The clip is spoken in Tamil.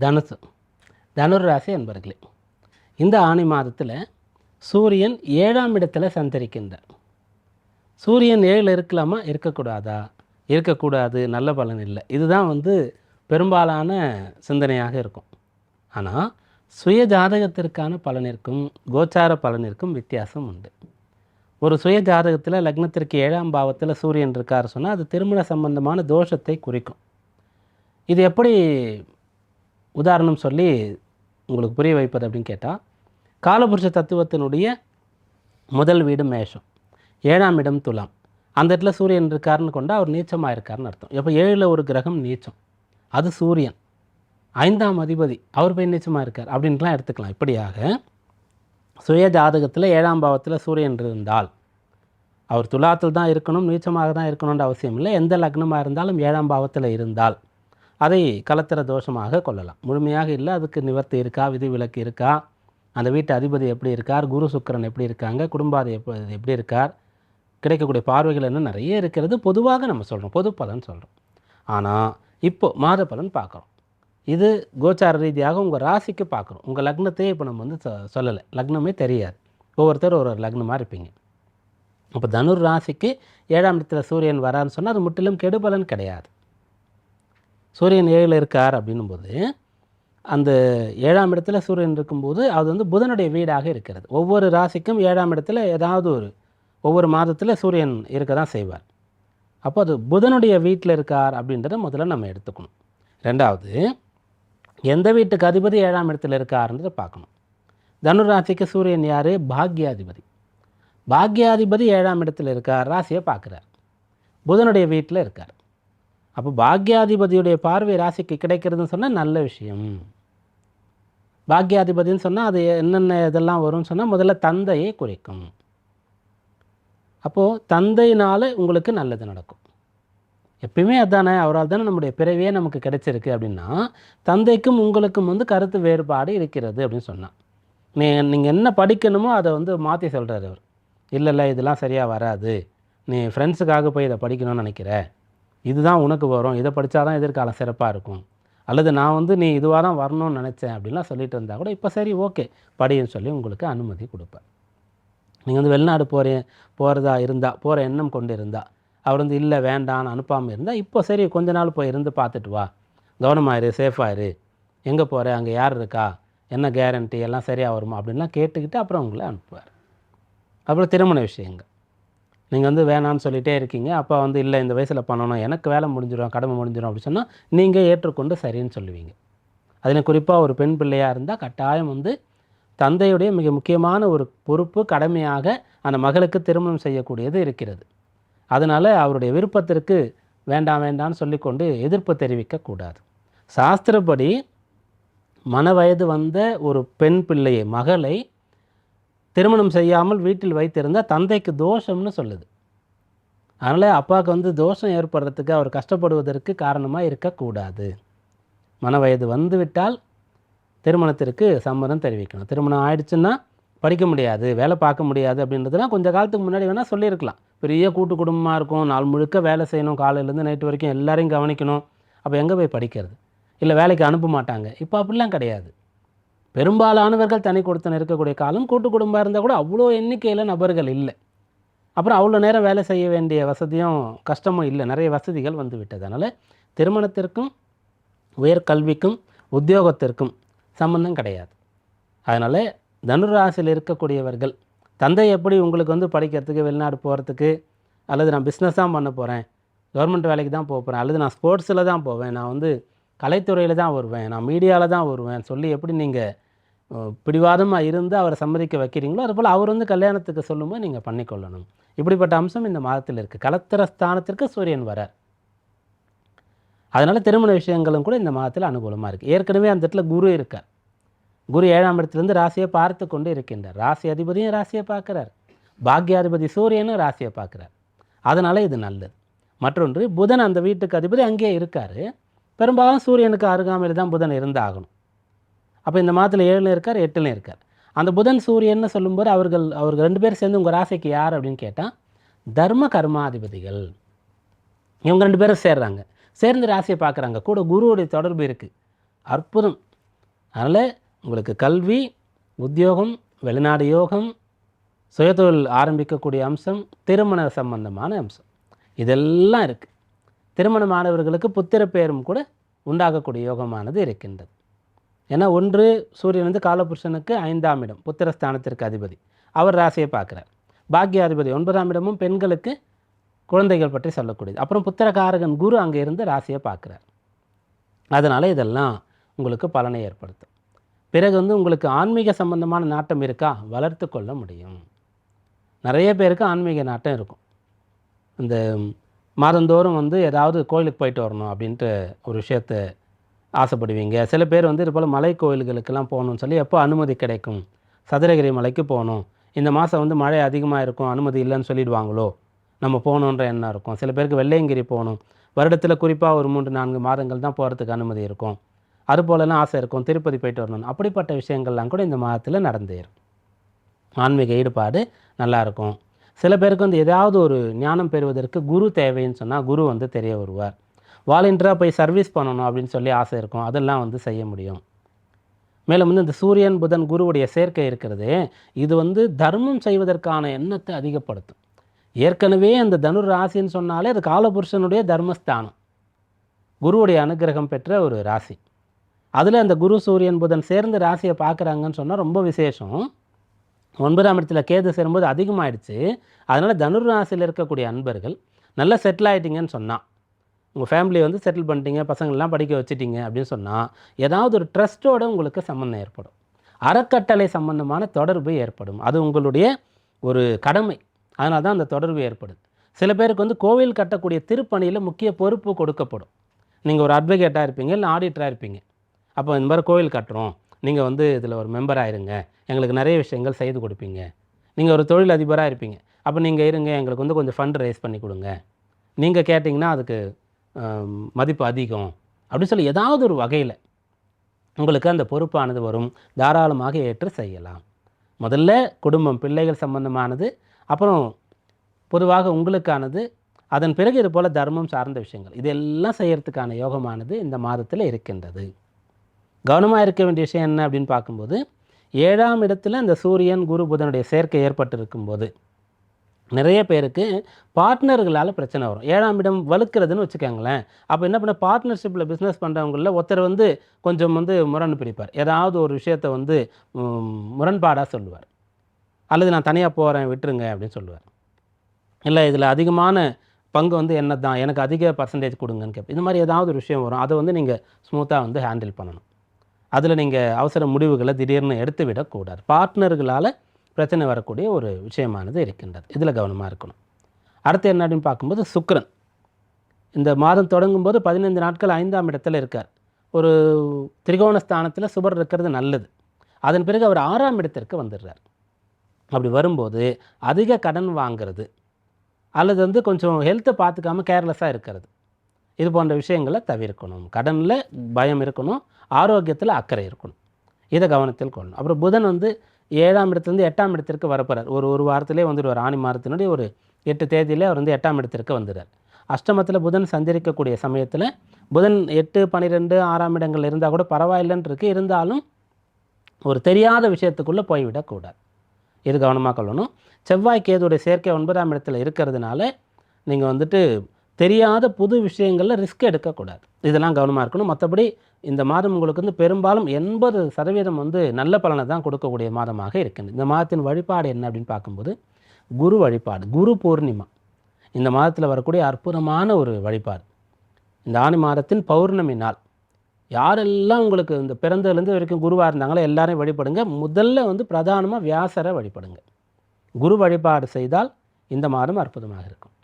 தனுசு. தனுர் ராசி என்பர்களே இந்த ஆணி மாதத்தில் சூரியன் ஏழாம் இடத்துல சஞ்சரிக்கின்றார். சூரியன் ஏழில் இருக்கலாமா? இருக்கக்கூடாதா? இருக்கக்கூடாது நல்ல பலன் இல்லை. இதுதான் வந்து பெரும்பாலான சிந்தனையாக இருக்கும். ஆனால் சுய ஜாதகத்திற்கான பலனிற்கும் கோச்சார பலனிற்கும் வித்தியாசம் உண்டு. ஒரு சுய ஜாதகத்தில் லக்னத்திற்கு ஏழாம் பாவத்தில் சூரியன் இருக்கார் சொன்னால் அது திருமண சம்பந்தமான தோஷத்தை குறிக்கும். இது எப்படி உதாரணம் சொல்லி உங்களுக்கு புரிய வைப்பது அப்படின்னு கேட்டால் காலபுருஷ தத்துவத்தினுடைய முதல் வீடு மேஷம் ஏழாம் இடம் துலாம். அந்த இடத்துல சூரியன் இருக்காருன்னு கொண்டு அவர் நீச்சமாக இருக்காருன்னு அர்த்தம். எப்போ ஏழில் ஒரு கிரகம் நீச்சம் அது சூரியன். ஐந்தாம் அதிபதி அவர் போய் நீச்சமாக இருக்கார் அப்படின்ட்டுலாம் எடுத்துக்கலாம். இப்படியாக சுய ஜாதகத்தில் ஏழாம் பாவத்தில் சூரியன் இருந்தால் அவர் துலாத்தில் தான் இருக்கணும் நீச்சமாக தான் இருக்கணுன்ற அவசியம் இல்லை. எந்த லக்னமாக இருந்தாலும் ஏழாம் பாவத்தில் இருந்தால் அதை கலத்திர தோஷமாக கொள்ளலாம். முழுமையாக இல்லை அதுக்கு நிவர்த்தி இருக்கா விதி விலக்கு இருக்கா அந்த வீட்டு அதிபதி எப்படி இருக்கார் குரு சுக்கிரன் எப்படி இருக்காங்க குடும்பாதி எப்படி எப்படி இருக்கார் கிடைக்கக்கூடிய பார்வைகள் என்ன நிறைய இருக்கிறது பொதுவாக நம்ம சொல்கிறோம் பொது பலன் சொல்கிறோம் ஆனால் இப்போது மாத பலன் பார்க்குறோம். இது கோச்சார ரீதியாக உங்கள் ராசிக்கு பார்க்குறோம். உங்கள் லக்னத்தையே இப்போ நம்ம வந்து சொல்லலை. லக்னமே தெரியாது. ஒவ்வொருத்தர் ஒரு ஒரு லக்னமாக இருப்பீங்க. அப்போ தனுர் ராசிக்கு ஏழாம் இடத்துல சூரியன் வரான்னு சொன்னால் அது முற்றிலும் கெடுபலன் கிடையாது. சூரியன் ஏழில் இருக்கார் அப்படின்னும்போது அந்த ஏழாம் இடத்துல சூரியன் இருக்கும்போது அது வந்து புதனுடைய வீடாக இருக்கிறது. ஒவ்வொரு ராசிக்கும் ஏழாம் இடத்துல ஏதாவது ஒரு ஒவ்வொரு மாதத்தில் சூரியன் இருக்க தான் செய்வார். அப்போ அது புதனுடைய வீட்டில் இருக்கார் அப்படின்றத முதல்ல நம்ம எடுத்துக்கணும். ரெண்டாவது எந்த வீட்டுக்கு அதிபதி ஏழாம் இடத்துல இருக்காருன்றதை பார்க்கணும். தனுர் ராசிக்கு சூரியன் யார்? பாக்யாதிபதி. பாக்யாதிபதி ஏழாம் இடத்துல இருக்கார் ராசியை பார்க்குறார். புதனுடைய வீட்டில் இருக்கார். அப்போ பாக்யாதிபதியுடைய பார்வை ராசிக்கு கிடைக்கிறதுன்னு சொன்னால் நல்ல விஷயம். பாக்யாதிபதினு சொன்னால் அது என்னென்ன இதெல்லாம் வரும்னு சொன்னால் முதல்ல தந்தையை குறைக்கும். அப்போது தந்தையினால் உங்களுக்கு நல்லது நடக்கும். எப்பயுமே அதானே அவரால் தானே நம்முடைய பிறவியே நமக்கு கிடைச்சிருக்கு அப்படின்னா தந்தைக்கும் உங்களுக்கும் வந்து கருத்து வேறுபாடு இருக்கிறது அப்படின்னு சொன்னான் நீ நீங்கள் என்ன படிக்கணுமோ அதை வந்து மாற்றி சொல்கிறார் அவர். இல்லை இல்லை இதெல்லாம் சரியாக வராது. நீ ஃப்ரெண்ட்ஸுக்காக போய் இதை படிக்கணும்னு நினைக்கிற. இதுதான் உனக்கு வரும். இதை படித்தா தான் எதிர்காலம் சிறப்பாக இருக்கும். அல்லது நான் வந்து நீ இதுவாக தான் வரணும்னு நினச்சேன் அப்படின்லாம் சொல்லிட்டு இருந்தால் கூட இப்போ சரி ஓகே. படின்னு சொல்லி உங்களுக்கு அனுமதி கொடுப்பேன். நீங்கள் வந்து வெளிநாடு போகிறேன் போகிறதா இருந்தால் போகிற எண்ணம் கொண்டு இருந்தால் அவர் வந்து இல்லை வேண்டான்னு அனுப்பாமல் இருந்தால் இப்போ சரி கொஞ்ச நாள் போய் இருந்து பார்த்துட்டு வா. கவனமாயிரு சேஃபாயிரு எங்கே போகிற அங்கே யார் இருக்கா என்ன கேரண்டி எல்லாம் சரியாக வருமா அப்படின்லாம் கேட்டுக்கிட்டு அப்புறம் உங்களை அனுப்புவார். அப்புறம் திருமண விஷயங்கள். நீங்கள் வந்து வேணான்னு சொல்லிகிட்டே இருக்கீங்க. அப்போ வந்து இல்லை இந்த வயசில் பண்ணணும். எனக்கு வேலை முடிஞ்சிடும் கடமை முடிஞ்சிடும் அப்படின்னு சொன்னால் நீங்கள் ஏற்றுக்கொண்டு சரின்னு சொல்லுவீங்க. அதில் குறிப்பாக ஒரு பெண் பிள்ளையாக இருந்தால் கட்டாயம் வந்து தந்தையுடைய மிக முக்கியமான ஒரு பொறுப்பு கடமையாக அந்த மகளுக்கு திருமணம் செய்யக்கூடியது இருக்கிறது. அதனால் அவருடைய விருப்பத்திற்கு வேண்டாம் வேண்டாம்னு சொல்லிக்கொண்டு எதிர்ப்பு தெரிவிக்கக்கூடாது சாஸ்திரப்படி மன வயது வந்த ஒரு பெண் பிள்ளையை மகளை திருமணம் செய்யாமல் வீட்டில் வைத்திருந்தால் தந்தைக்கு தோஷம்னு சொல்லுது. அதனால் அப்பாவுக்கு வந்து தோஷம் ஏற்படுறதுக்கு அவர் கஷ்டப்படுவதற்கு காரணமாக இருக்கக்கூடாது. மன வயது வந்துவிட்டால் திருமணத்திற்கு சம்மதம் தெரிவிக்கணும். திருமணம் ஆயிடுச்சுன்னா படிக்க முடியாது வேலை பார்க்க முடியாது அப்படின்றதுலாம் கொஞ்சம் காலத்துக்கு முன்னாடி வேணால் சொல்லியிருக்கலாம். பெரிய கூட்டு குடும்பமாக இருக்கும் நாள் முழுக்க வேலை செய்யணும் காலையிலேருந்து நைட்டு வரைக்கும் எல்லாரையும் கவனிக்கணும். அப்போ எங்கே போய் படிக்கிறது? இல்லை வேலைக்கு அனுப்ப மாட்டாங்க. இப்போ அப்படிலாம் கிடையாது. பெரும்பாலானவர்கள் தனி கொடுத்தன இருக்கக்கூடிய காலம் கூட்டு குடும்பம் இருந்தால் கூட அவ்வளோ எண்ணிக்கையில் நபர்கள் இல்லை. அப்புறம் அவ்வளோ நேரம் வேலை செய்ய வேண்டிய வசதியும் கஷ்டமும் இல்லை. நிறைய வசதிகள் வந்து விட்டது. அதனால் திருமணத்திற்கும் உயர்கல்விக்கும் உத்தியோகத்திற்கும் சம்பந்தம் கிடையாது. அதனால் தனுராசியில் இருக்கக்கூடியவர்கள் தந்தை எப்படி உங்களுக்கு வந்து படிக்கிறதுக்கு வெளிநாடு போகிறதுக்கு அல்லது நான் பிஸ்னஸ் தான் பண்ண போகிறேன் கவர்மெண்ட் வேலைக்கு தான் போக போகிறேன் அல்லது நான் ஸ்போர்ட்ஸில் தான் போவேன் நான் வந்து கலைத்துறையில் தான் வருவேன் நான் மீடியாவில் தான் வருவேன் சொல்லி எப்படி நீங்கள் பிடிவாதமாக இருந்து அவரை சம்மதிக்க வைக்கிறீங்களோ அதுபோல் அவர் வந்து கல்யாணத்துக்கு சொல்லும்போது நீங்கள் பண்ணிக்கொள்ளணும். இப்படிப்பட்ட அம்சம் இந்த மாதத்தில் இருக்குது கலத்திர ஸ்தானத்திற்கு சூரியன் வரார். அதனால் திருமண விஷயங்களும் கூட இந்த மாதத்தில் அனுகூலமாக இருக்குது ஏற்கனவே அந்த இடத்துல குரு இருக்கார். குரு ஏழாம் இடத்துலேருந்து ராசியை பார்த்து கொண்டு இருக்கின்றார். ராசி அதிபதியும் ராசியை பார்க்குறார். பாக்யாதிபதி சூரியனும் ராசியை பார்க்குறார். அதனால் இது நல்லது. மற்றொன்று புதன் அந்த வீட்டுக்கு அதிபதி அங்கேயே இருக்கார். பெரும்பாலும் சூரியனுக்கு அருகாமையில் தான் புதன் இருந்தாகணும். அப்போ இந்த மாதத்தில் ஏழுலையும் இருக்கார் எட்டுலையும் இருக்கார். அந்த புதன் சூரியன்னு சொல்லும்போது அவர்கள் அவர்கள் ரெண்டு பேரும் சேர்ந்து உங்கள் ராசிக்கு யார் அப்படின்னு கேட்டால் தர்ம கர்மாதிபதிகள். இவங்க ரெண்டு பேரும் சேர்றாங்க. சேர்ந்து ராசியை பார்க்குறாங்க. கூட குருவுடைய தொடர்பு இருக்குது அற்புதம். அதனால் உங்களுக்கு கல்வி உத்தியோகம் வெளிநாடு யோகம் சுயதொழில் ஆரம்பிக்கக்கூடிய அம்சம் திருமண சம்பந்தமான அம்சம். இதெல்லாம் இருக்குது திருமணமானவர்களுக்கு புத்திர பேரும் கூட உண்டாகக்கூடிய யோகமானது இருக்கின்றது. ஏன்னா ஒன்று சூரியன் வந்து காலபுருஷனுக்கு ஐந்தாம் இடம் புத்திரஸ்தானத்திற்கு அதிபதி. அவர் ராசியை பார்க்குறார். பாக்யாதிபதி ஒன்பதாம் இடமும் பெண்களுக்கு குழந்தைகள் பற்றி சொல்லக்கூடியது. அப்புறம் புத்திரகாரகன் குரு அங்கே இருந்து ராசியை பார்க்குறார். அதனால் இதெல்லாம் உங்களுக்கு பலனை ஏற்படுத்தும். பிறகு வந்து உங்களுக்கு ஆன்மீக சம்பந்தமான நாட்டம் இருக்கா? வளர்த்து கொள்ள முடியும். நிறைய பேருக்கு ஆன்மீக நாட்டம் இருக்கும். இந்த மாதந்தோறும் வந்து ஏதாவது கோயிலுக்கு போயிட்டு வரணும் அப்படின்ட்டு ஒரு விஷயத்த ஆசைப்படுவீங்க. சில பேர் வந்து இது போல் மலை கோயில்களுக்கெல்லாம் போகணும்னு சொல்லி எப்போ அனுமதி கிடைக்கும்? சதுரகிரி மலைக்கு போகணும். இந்த மாதம் வந்து மழை அதிகமாக இருக்கும் அனுமதி இல்லைன்னு சொல்லிடுவாங்களோ? நம்ம போகணுன்ற எண்ணம் இருக்கும். சில பேருக்கு வெள்ளையங்கிரி போகணும். வருடத்தில் குறிப்பாக ஒரு மூன்று நான்கு மாதங்கள் தான் போகிறதுக்கு அனுமதி இருக்கும். அது போலலாம் ஆசை இருக்கும். திருப்பதி போயிட்டு வரணும் அப்படிப்பட்ட விஷயங்கள்லாம் கூட இந்த மாதத்தில் நடந்தேரும் ஆன்மீக ஈடுபாடு நல்லாயிருக்கும் சில பேருக்கு வந்து ஏதாவது ஒரு ஞானம் பெறுவதற்கு குரு தேவைன்னு சொன்னால் குரு வந்து தெரிய வருவார். வாலண்டியராக போய் சர்வீஸ் பண்ணணும் அப்படின்னு சொல்லி ஆசை இருக்கும். அதெல்லாம் வந்து செய்ய முடியும். மேலும் வந்து இந்த சூரியன் புதன் குருவுடைய சேர்க்கை இருக்கிறது. இது வந்து தர்மம் செய்வதற்கான எண்ணத்தை அதிகப்படுத்தும். ஏற்கனவே அந்த தனுர் ராசின்னு சொன்னாலே அது காலபுருஷனுடைய தர்மஸ்தானம். குருவுடைய அனுகிரகம் பெற்ற ஒரு ராசி. அதில் அந்த குரு சூரியன் புதன் சேர்ந்து ராசியை பார்க்குறாங்கன்னு சொன்னால் ரொம்ப விசேஷம். ஒன்பதாம் இடத்துல கேது சேரும்போது அதிகமாகிடுச்சு அதனால் தனுர் ராசியில் இருக்கக்கூடிய அன்பர்கள் நல்லா செட்டில் ஆகிட்டிங்கன்னு சொன்னான் உங்கள் ஃபேமிலியை வந்து செட்டில் பண்ணிட்டீங்க பசங்கள்லாம் படிக்க வச்சிட்டீங்க அப்படின்னு சொன்னால் ஏதாவது ஒரு ட்ரஸ்ட்டோட உங்களுக்கு சம்மந்தம் ஏற்படும். அறக்கட்டளை சம்பந்தமான தொடர்பு ஏற்படும். அது உங்களுடைய ஒரு கடமை. அதனால தான் அந்த தொடர்பு ஏற்படுது. சில பேருக்கு வந்து கோவில் கட்டக்கூடிய திருப்பணியில் முக்கிய பொறுப்பு கொடுக்கப்படும். நீங்கள் ஒரு அட்வொகேட்டாக இருப்பீங்க இல்லை ஆடிட்டராக இருப்பீங்க. அப்போ இந்த மாதிரி கோவில் கட்டுறோம். நீங்கள் வந்து இதில் ஒரு மெம்பராக இருங்க. எங்களுக்கு நிறைய விஷயங்கள் செய்து கொடுப்பீங்க. நீங்கள் ஒரு தொழில் அதிபராக இருப்பீங்க. அப்போ நீங்கள் இருங்க எங்களுக்கு வந்து கொஞ்சம் ஃபண்ட் ரைஸ் பண்ணி கொடுங்க. நீங்கள் கேட்டிங்கன்னா அதுக்கு மதிப்பு அதிகம் அப்படின்னு சொல்லி ஏதாவது ஒரு வகையில் உங்களுக்கு அந்த பொறுப்பானது வரும். தாராளமாக ஏற்று செய்யலாம். முதல்ல குடும்பம் பிள்ளைகள் சம்பந்தமானது அப்புறம் பொதுவாக உங்களுக்கானது அதன் பிறகு இது போல் தர்மம் சார்ந்த விஷயங்கள். இதெல்லாம் செய்கிறதுக்கான யோகமானது இந்த மாதத்தில் இருக்கின்றது. கவனமாக இருக்க வேண்டிய விஷயம் என்ன அப்படின்னு பார்க்கும்போது ஏழாம் இடத்துல இந்த சூரியன் குரு புதனுடைய சேர்க்கை ஏற்பட்டிருக்கும் போது நிறைய பேருக்கு பார்ட்னர்களால் பிரச்சனை வரும். ஏழாம் இடம் வலுக்கிறதுன்னு வச்சுக்கோங்களேன். அப்போ என்ன பண்ண பார்ட்னர்ஷிப்பில் பிஸ்னஸ் பண்ணுறவங்கள ஒருத்தர் வந்து கொஞ்சம் வந்து முரண் பிரிப்பார் ஏதாவது ஒரு விஷயத்தை வந்து முரண்பாடாக சொல்லுவார். அல்லது நான் தனியாக போகிறேன் விட்டுருங்க அப்படின்னு சொல்லுவார். இல்லை இதில் அதிகமான பங்கு வந்து என்ன தான் எனக்கு அதிக பர்சன்டேஜ் கொடுங்கன்னு கேட்பேன் இந்த மாதிரி ஏதாவது ஒரு விஷயம் வரும். அதை வந்து நீங்கள் ஸ்மூத்தாக வந்து ஹேண்டில் பண்ணணும். அதில் நீங்கள் அவசர முடிவுகளை திடீர்னு எடுத்து விடக்கூடாது பார்ட்னர்களால் பிரச்சனை வரக்கூடிய ஒரு விஷயமானது இருக்கின்றது. இதில் கவனமாக இருக்கணும். அடுத்து என்ன அப்படின்னு பார்க்கும்போது சுக்கரன். இந்த மாதம் தொடங்கும்போது பதினைந்து நாட்கள் ஐந்தாம் இடத்துல இருக்கார். ஒரு திரிகோண ஸ்தானத்தில் சுபர் இருக்கிறது நல்லது. அதன் பிறகு அவர் ஆறாம் இடத்திற்கு வந்துடுறார். அப்படி வரும்போது அதிக கடன் வாங்கிறது அல்லது வந்து கொஞ்சம் ஹெல்த்தை பார்த்துக்காம கேர்லெஸ்ஸாக இருக்கிறது. இது போன்ற விஷயங்களை தவிர்க்கணும். கடனில் பயம் இருக்கணும் ஆரோக்கியத்தில் அக்கறை இருக்கணும். இதை கவனத்தில் கொள்ளணும். அப்புறம் புதன் வந்து ஏழாம் இடத்துலேருந்து எட்டாம் இடத்திற்கு வரப்போகிறார் ஒரு ஒரு வாரத்திலே வந்துடுவார். ஆணி மாதத்தினுடைய ஒரு எட்டு தேதியிலே அவர் வந்து எட்டாம் இடத்திற்கு வந்துடுறார். அஷ்டமத்தில் புதன் சஞ்சரிக்கக்கூடிய சமயத்தில் புதன் எட்டு பன்னிரெண்டு ஆறாம் இடங்கள் இருந்தால் கூட பரவாயில்லைன்றிருக்கு. இருந்தாலும் ஒரு தெரியாத விஷயத்துக்குள்ளே போய்விடக்கூடாது இது கவனமாக கொள்ளணும். செவ்வாய் கேதுடைய சேர்க்கை ஒன்பதாம் இடத்துல இருக்கிறதுனால நீங்கள் வந்துட்டு தெரியாத புது விஷயங்களில் ரிஸ்க் எடுக்கக்கூடாது. இதெல்லாம் கவனமாக இருக்கணும். மற்றபடி இந்த மாதம் உங்களுக்கு வந்து பெரும்பாலும் எண்பது சதவீதம் வந்து நல்ல பலனை தான் கொடுக்கக்கூடிய மாதமாக இருக்கின்றது. இந்த மாதத்தின் வழிபாடு என்ன அப்படின்னு பார்க்கும்போது குரு வழிபாடு குரு பூர்ணிமா. இந்த மாதத்தில் வரக்கூடிய அற்புதமான ஒரு வழிபாடு. இந்த ஆணி மாதத்தின் பௌர்ணமி நாள். யாரெல்லாம் உங்களுக்கு இந்த பிறந்ததுலேருந்து வரைக்கும் குருவாக இருந்தாங்களோ எல்லாரையும் வழிபடுங்க. முதல்ல வந்து பிரதானமாக வியாசரை வழிபடுங்க. குரு வழிபாடு செய்தால் இந்த மாதம் அற்புதமாக இருக்கும்.